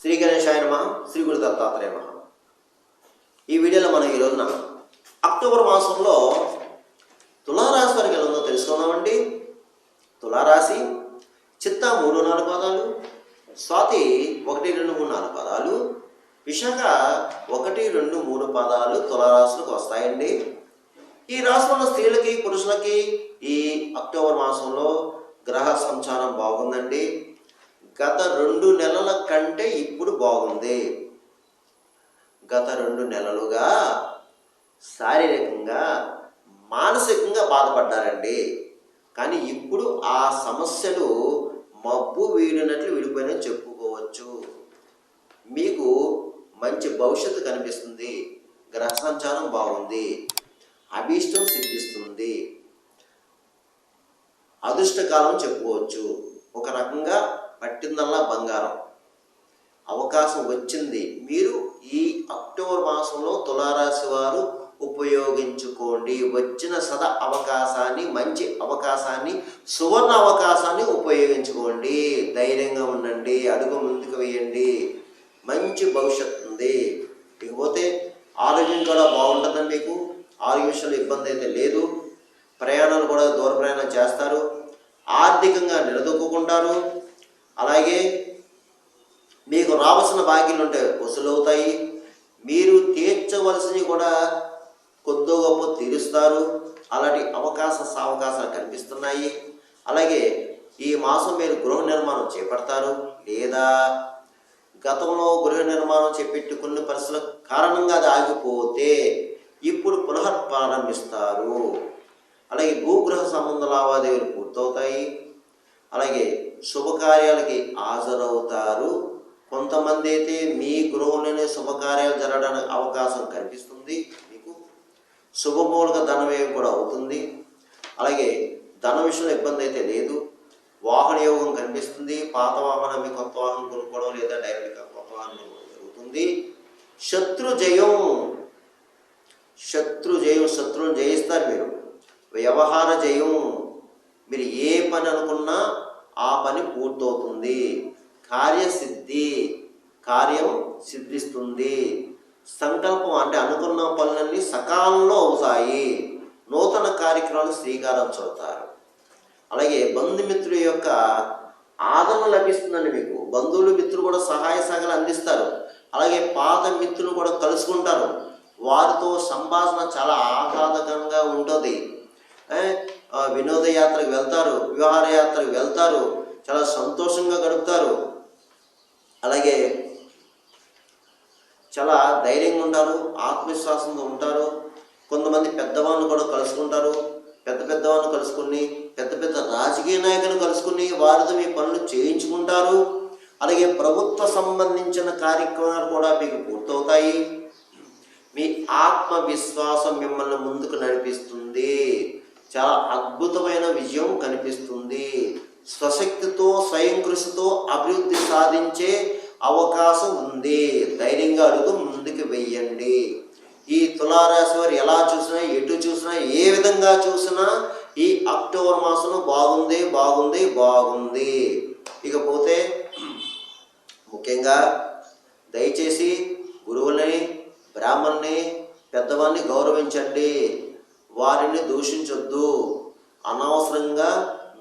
శ్రీ గణేశాయ నమ శ్రీ గురు దత్తాత్రేయ నమ. ఈ వీడియోలో మనం ఈ రోజున అక్టోబర్ మాసంలో తులారాశి వారికి ఎలా ఉందో తెలుసుకుందామండి. తులారాశి చిత్త మూడు నాలుగు పదాలు స్వాతి ఒకటి రెండు మూడు నాలుగు పదాలు విశాఖ ఒకటి రెండు మూడు పదాలు తులారాశులకు వస్తాయండి. ఈ రాశిలో స్త్రీలకి పురుషులకి ఈ అక్టోబర్ మాసంలో గ్రహ సంచారం బాగుందండి. గత రెండు నెలల కంటే ఇప్పుడు బాగుంది. గత రెండు నెలలుగా శారీరకంగా మానసికంగా బాధపడ్డారండి. కానీ ఇప్పుడు ఆ సమస్యలు మబ్బు వీడినట్లు విడిపోయినని చెప్పుకోవచ్చు. మీకు మంచి భవిష్యత్తు కనిపిస్తుంది. గ్రహ సంచారం బాగుంది. అభీష్టం సిద్ధిస్తుంది. అదృష్టకాలం చెప్పుకోవచ్చు. ఒక రకంగా పట్టిందల్లా బంగారం. అవకాశం వచ్చింది. మీరు ఈ అక్టోబర్ మాసంలో తులారాశి వారు ఉపయోగించుకోండి. వచ్చిన సద అవకాశాన్ని మంచి అవకాశాన్ని సువర్ణ అవకాశాన్ని ఉపయోగించుకోండి. ధైర్యంగా ఉండండి. అడుగు ముందుకు వేయండి. మంచి భవిష్యత్తు ఉంది. ఇకపోతే ఆరోగ్యం కూడా బాగుంటుందండి మీకు. ఆరోగ్య విషయంలో ఇబ్బంది అయితే లేదు. ప్రయాణాలు కూడా దూర ప్రయాణం చేస్తారు. ఆర్థికంగా నిలదొక్కుంటారు అలాగే మీకు రావాల్సిన బాకీలు ఉంటే వసూలవుతాయి. మీరు తీర్చవలసినవి కూడా కొద్దో గొప్ప తీరుస్తారు. అలాంటి అవకాశ సావకాశాలు కనిపిస్తున్నాయి. అలాగే ఈ మాసం మీరు గృహ నిర్మాణం చేపడతారు. లేదా గతంలో గృహ నిర్మాణం చేపెట్టుకున్న పరిస్థితుల కారణంగా అది ఆగిపోతే ఇప్పుడు పునః ప్రారంభిస్తారు అలాగే భూగృహ సంబంధ లావాదేవీలు పూర్తవుతాయి. అలాగే శుభకార్యాలకి హాజరవుతారు. కొంతమంది అయితే మీ గృహంలోనే శుభకార్యాలు జరగడానికి అవకాశం కనిపిస్తుంది మీకు. శుభమూలక ధనవ్యయం కూడా అవుతుంది. అలాగే ధన విషయంలో ఇబ్బంది అయితే లేదు. వాహన యోగం కనిపిస్తుంది. పాత వాహనం మీ కొత్త వాహనం కొనుక్కోవడం లేదా డైరెక్ట్గా కొత్త వాహనం జరుగుతుంది. శత్రు జయం. శత్రు జయం శత్రువుని జయిస్తారు మీరు. వ్యవహార జయం. మీరు ఏ పని అనుకున్నా ఆ పని పూర్తవుతుంది. కార్యసిద్ధి కార్యం సిద్ధిస్తుంది. సంకల్పం అంటే అనుకున్న పనులన్నీ సకాలంలో అవుతాయి. నూతన కార్యక్రమాలు శ్రీకారం చుడతారు అలాగే బంధుమిత్రుల యొక్క ఆదరణ లభిస్తుందండి మీకు. బంధువులు మిత్రులు కూడా సహాయ సహకారాలు అందిస్తారు. అలాగే పాత మిత్రులు కూడా కలుసుకుంటారు. వారితో సంభాషణ చాలా ఆహ్లాదకరంగా ఉంటుంది. వినోదయాత్రకు వెళ్తారు విహారయాత్రకు వెళ్తారు చాలా సంతోషంగా గడుపుతారు. అలాగే చాలా ధైర్యంగా ఉంటారు ఆత్మవిశ్వాసంతో ఉంటారు. కొంతమంది పెద్దవాళ్ళు కూడా కలుసుకుంటారు. పెద్ద పెద్దవాళ్ళు కలుసుకుని పెద్ద పెద్ద రాజకీయ నాయకులు కలుసుకుని వారితో మీ పనులు చేయించుకుంటారు. అలాగే ప్రభుత్వ సంబంధించిన కార్యక్రమాలు కూడా మీకు పూర్తవుతాయి. మీ ఆత్మవిశ్వాసం మిమ్మల్ని ముందుకు నడిపిస్తుంది. చాలా అద్భుతమైన విజయం కనిపిస్తుంది. స్వశక్తితో స్వయం కృషితో అభివృద్ధి సాధించే అవకాశం ఉంది. ధైర్యంగా అడుగు ముందుకు వెయ్యండి. ఈ తులారాశి వారు ఎలా చూసినా ఎటు చూసినా ఏ విధంగా చూసినా ఈ అక్టోబర్ మాసంలో బాగుంది బాగుంది బాగుంది. ఇకపోతే ముఖ్యంగా దయచేసి గురువులని బ్రాహ్మణ్ణి పెద్దవాడిని గౌరవించండి. వారిని దూషించొద్దు. అనవసరంగా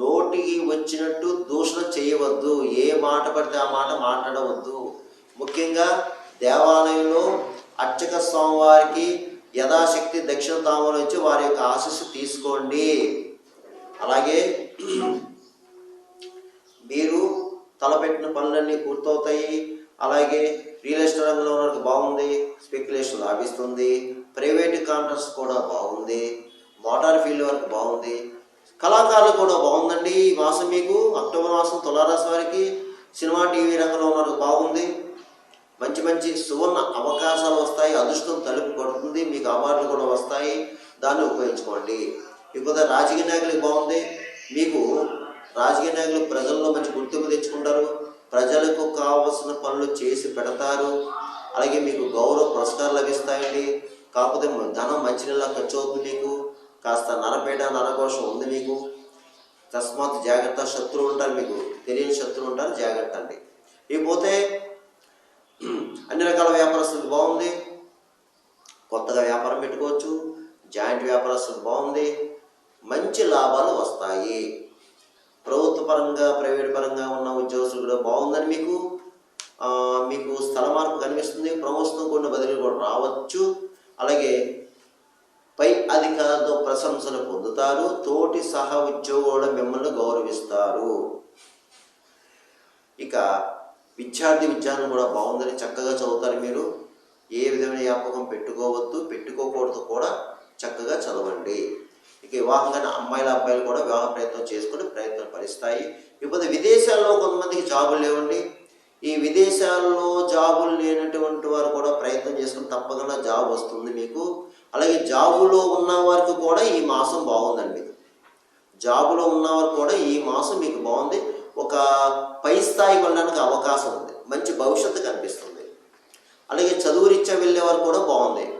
నోటికి వచ్చినట్టు దూషణ చేయవద్దు. ఏ మాట పడితే ఆ మాట మాట్లాడవద్దు. ముఖ్యంగా దేవాలయంలో అర్చక స్వామివారికి యథాశక్తి దక్షిణ తామలు ఇచ్చి వారి యొక్క ఆశస్సు తీసుకోండి. అలాగే మీరు తలపెట్టిన పనులన్నీ పూర్తవుతాయి. అలాగే రియల్ ఎస్టేట్ రంగంలో బాగుంది స్పెక్యులేషన్ లాభిస్తుంది ప్రైవేట్ కాంట్రాక్ట్స్ కూడా బాగుంది మోటార్ ఫీల్డ్ వరకు బాగుంది కళాకారులు కూడా బాగుందండి ఈ మాసం మీకు అక్టోబర్ మాసం తులారాశి వారికి సినిమా టీవీ రంగంలో ఉన్నారు బాగుంది. మంచి మంచి సువర్ణ అవకాశాలు వస్తాయి అదృష్టం తలుపు కొడుతుంది మీకు అవార్డులు కూడా వస్తాయి దాన్ని ఉపయోగించుకోండి. ఇకపోతే రాజకీయ నాయకులకు బాగుంది మీకు రాజకీయ నాయకులు ప్రజల్లో మంచి గుర్తింపు తెచ్చుకుంటారు ప్రజలకు కావలసిన పనులు చేసి పెడతారు అలాగే మీకు గౌరవ పురస్కారాలు లభిస్తాయండి. కాకపోతే ధనం మంచినీళ్ళ ఖర్చు అవుతుంది మీకు. కాస్త నరపేట నరకోశం ఉంది మీకు. తస్మాత్ జాగ్రత్త శత్రువు ఉంటారు మీకు. తెలియని శత్రువు ఉంటారు జాగ్రత్త అండి. ఇకపోతే అన్ని రకాల వ్యాపారస్తులు బాగుంది. కొత్తగా వ్యాపారం పెట్టుకోవచ్చు. జాయింట్ వ్యాపారస్తులు బాగుంది. మంచి లాభాలు వస్తాయి. ప్రభుత్వ పరంగా ప్రైవేట్ పరంగా ఉన్న ఉద్యోగస్తులు కూడా బాగుందని మీకు మీకు స్థల మార్పు కనిపిస్తుంది ప్రమోషన్ కొన్ని బదిలీ కూడా రావచ్చు. అలాగే పై అధికారులతో ప్రశంసలు పొందుతారు తోటి సహ ఉద్యోగులు మిమ్మల్ని గౌరవిస్తారు. ఇక విద్యార్థి విజ్ఞానం కూడా బాగుందని చక్కగా చదువుతారు మీరు. ఏ విధమైన వ్యాపకం పెట్టుకోవద్దు పెట్టుకోకూడదు కూడా చక్కగా చదవండి. ఇక వివాహంగా అమ్మాయిల అబ్బాయిలు కూడా వివాహ ప్రయత్నం చేసుకుని ప్రయత్నం ఫలిస్తాయి. ఇకపోతే విదేశాల్లో కొంతమందికి జాబులు లేవండి. ఈ విదేశాల్లో జాబులు లేనటువంటి వారు కూడా ప్రయత్నం చేసుకుని తప్పకుండా జాబ్ వస్తుంది మీకు. అలాగే జాబులో ఉన్న వారికి కూడా ఈ మాసం బాగుందండి జాబులో ఉన్నవారు కూడా ఈ మాసం మీకు బాగుంది. ఒక పై స్థాయికి వెళ్ళడానికి అవకాశం ఉంది. మంచి భవిష్యత్తు కనిపిస్తుంది. అలాగే చదువు రీత్యా వెళ్ళేవారు కూడా బాగుంది.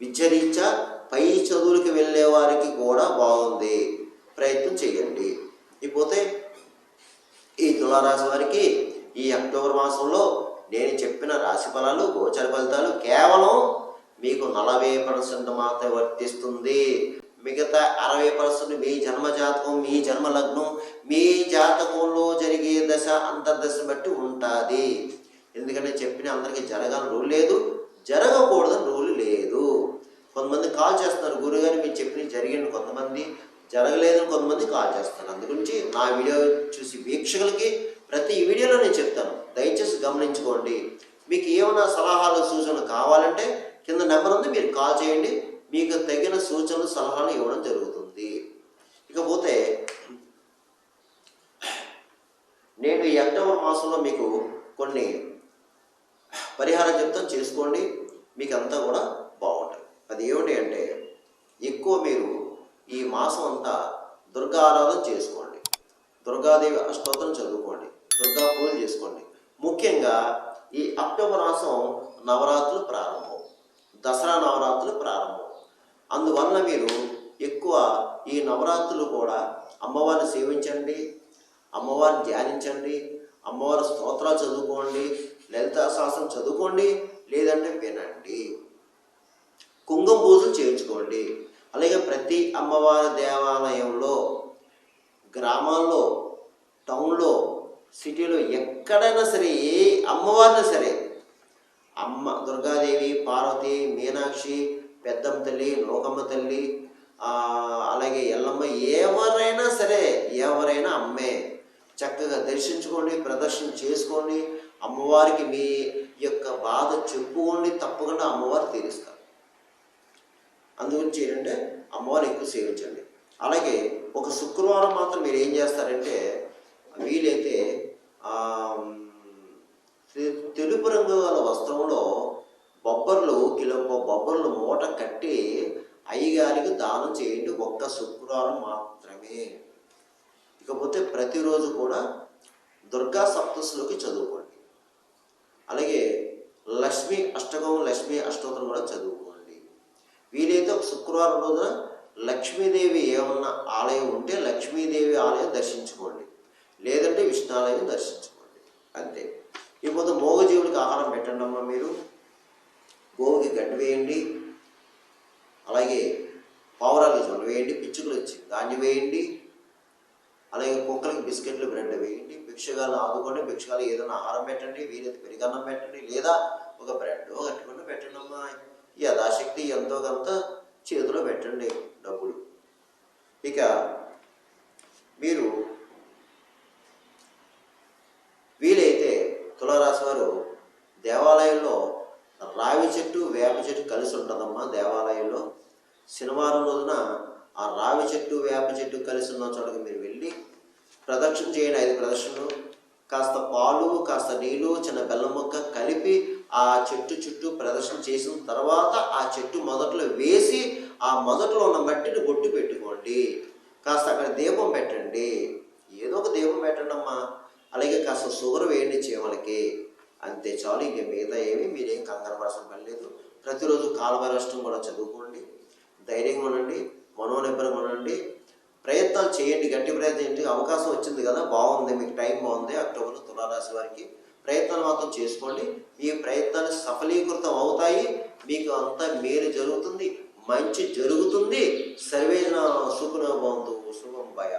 విద్య రీత్యా పై చదువులకి వెళ్ళే వారికి కూడా బాగుంది. ప్రయత్నం చేయండి. ఇకపోతే ఈ తులారాశి వారికి ఈ అక్టోబర్ మాసంలో నేను చెప్పిన రాశి ఫలాలు గోచర ఫలితాలు కేవలం మీకు నలభై పర్సెంట్ మాత్రమే వర్తిస్తుంది. మిగతా అరవై పర్సెంట్ మీ జన్మ జాతకం మీ జన్మ లగ్నం మీ జాతకంలో జరిగే దశ అంతర్దశ బట్టి ఉంటుంది. ఎందుకంటే చెప్పిన అందరికీ జరగాలని రూల్ లేదు జరగకూడదని రూల్ లేదు. కొంతమంది కాల్ చేస్తున్నారు గురుగారు మీరు చెప్పిన జరిగింది కొంతమంది జరగలేదని కొంతమంది కాల్ చేస్తున్నారు. అందుగురించి నా వీడియో చూసి వీక్షకులకి ప్రతి వీడియోలో నేను చెప్తాను. దయచేసి గమనించుకోండి. మీకు ఏమైనా సలహాలు సూచనలు కావాలంటే కింద నెంబర్ ఉంది మీరు కాల్ చేయండి. మీకు తగిన సూచనలు సలహాలు ఇవ్వడం జరుగుతుంది. ఇకపోతే నేను ఈ అక్టోబర్ మాసంలో మీకు కొన్ని పరిహారం చెప్తాను. చేసుకోండి. మీకు అంతా కూడా బాగుంటుంది. అది ఏమిటి అంటే ఎక్కువ మీరు ఈ మాసం అంతా దుర్గా ఆరాధన చేసుకోండి. దుర్గాదేవి అష్టోత్తరం చదువుకోండి. దుర్గా పూజ చేసుకోండి. ముఖ్యంగా ఈ అక్టోబర్ మాసం నవరాత్రులు ప్రారంభం. దసరా నవరాత్రులు ప్రారంభం. అందువలన మీరు ఎక్కువ ఈ నవరాత్రులు కూడా అమ్మవారిని సేవించండి అమ్మవారిని ధ్యానించండి అమ్మవారి స్తోత్రాలు చదువుకోండి లలితా శాస్త్రం చదువుకోండి లేదంటే వినండి. కుంకుమ పూజలు చేయించుకోండి. అలాగే ప్రతి అమ్మవారి దేవాలయంలో గ్రామాల్లో టౌన్లో సిటీలో ఎక్కడైనా సరే ఏ అమ్మవారిన సరే అమ్మ దుర్గాదేవి పార్వతి మీనాక్షి పెద్దమ్మ తల్లి లోకమ్మ తల్లి అలాగే ఎల్లమ్మ ఎవరైనా సరే ఎవరైనా అమ్మే. చక్కగా దర్శించుకోండి ప్రదర్శన చేసుకోండి అమ్మవారికి మీ యొక్క బాధ చెప్పుకోండి తప్పకుండా అమ్మవారు తీరుస్తారు. అందుగురించి ఏంటంటే అమ్మవారు ఎక్కువ సేవించండి. అలాగే ఒక శుక్రవారం మాత్రం మీరు ఏం చేస్తారంటే వీలైతే ఆ, తె- తెలుపు రంగు గల వస్త్రంలో బొబ్బర్లు కిలో బొబ్బర్లు మూట కట్టి అయ్యగారికి దానం చేయండి ఒక్క శుక్రవారం మాత్రమే. ఇకపోతే ప్రతిరోజు కూడా దుర్గా సప్తస్సులోకి చదువుకోండి. అలాగే లక్ష్మీ అష్టకం లక్ష్మీ అష్టోత్తరం కూడా చదువుకోండి. వీలైతే ఒక శుక్రవారం రోజున లక్ష్మీదేవి ఏమన్నా ఆలయం ఉంటే లక్ష్మీదేవి ఆలయం దర్శించుకోండి. లేదంటే విష్ణాలయం దర్శించుకోండి. అంతే. ఇకపోతే మోగజీవుడికి ఆహారం పెట్టండి అమ్మా మీరు? గోవుకి గడ్డి వేయండి. అలాగే పావురాలు జొన్న వేయండి. పిచ్చుకలు వచ్చి ధాన్యం వేయండి. అలాగే కుక్కలకి బిస్కెట్లు బ్రెడ్ వేయండి. భిక్షగాలు ఆదుకోండి. భిక్షగాలు ఏదైనా ఆహారం పెట్టండి. వీలైతే పెరిగన్నం పెట్టండి. లేదా ఒక బ్రెడ్ కట్టుకొని పెట్టండి అమ్మా. యథాశక్తి ఎంతో కొంత చేతిలో పెట్టండి డబ్బులు. ఇక మీరు వీలైతే తులారాశి వారు దేవాలయంలో రావి చెట్టు వేప చెట్టు కలిసి ఉంటుందమ్మా దేవాలయంలో. శనివారం రోజున ఆ రావి చెట్టు వేప చెట్టు కలిసి ఉన్న చోటకి మీరు వెళ్ళి ప్రదక్షిణ చేయండి. ఐదు ప్రదక్షిణలు. కాస్త పాలు కాస్త నీళ్ళు చిన్న బెల్లం ముక్క కలిపి ఆ చెట్టు చుట్టూ ప్రదర్శన చేసిన తర్వాత ఆ చెట్టు మొదట్లో వేసి ఆ మొదట్లో ఉన్న మట్టిని బొట్టు పెట్టుకోండి. కాస్త అక్కడ దీపం పెట్టండి. ఏదో ఒక దీపం పెట్టండి అమ్మా అలాగే కాస్త షుగర్ వేయండి చీమలకి. అంతే చాలు ఇంక మిగతా ఏమి మీరేం కంగారు పడాల్సిన పని లేదు. ప్రతిరోజు కాలభైరష్టం కూడా చదువుకోండి ధైర్యంగా ఉండండి మనోనిబ్బరంగా ఉండండి. ప్రయత్నాలు చేయండి గట్టి ప్రయత్నం ఏంటి అవకాశం వచ్చింది కదా బాగుంది మీకు టైం బాగుంది అక్టోబర్ తులారాశి వారికి ప్రయత్నాలు మాత్రం చేసుకోండి. మీ ప్రయత్నాలు సఫలీకృతం అవుతాయి మీకు అంతా మేలు జరుగుతుంది మంచి జరుగుతుంది. సర్వేజన సుఖనోభవంతు శుభం భయ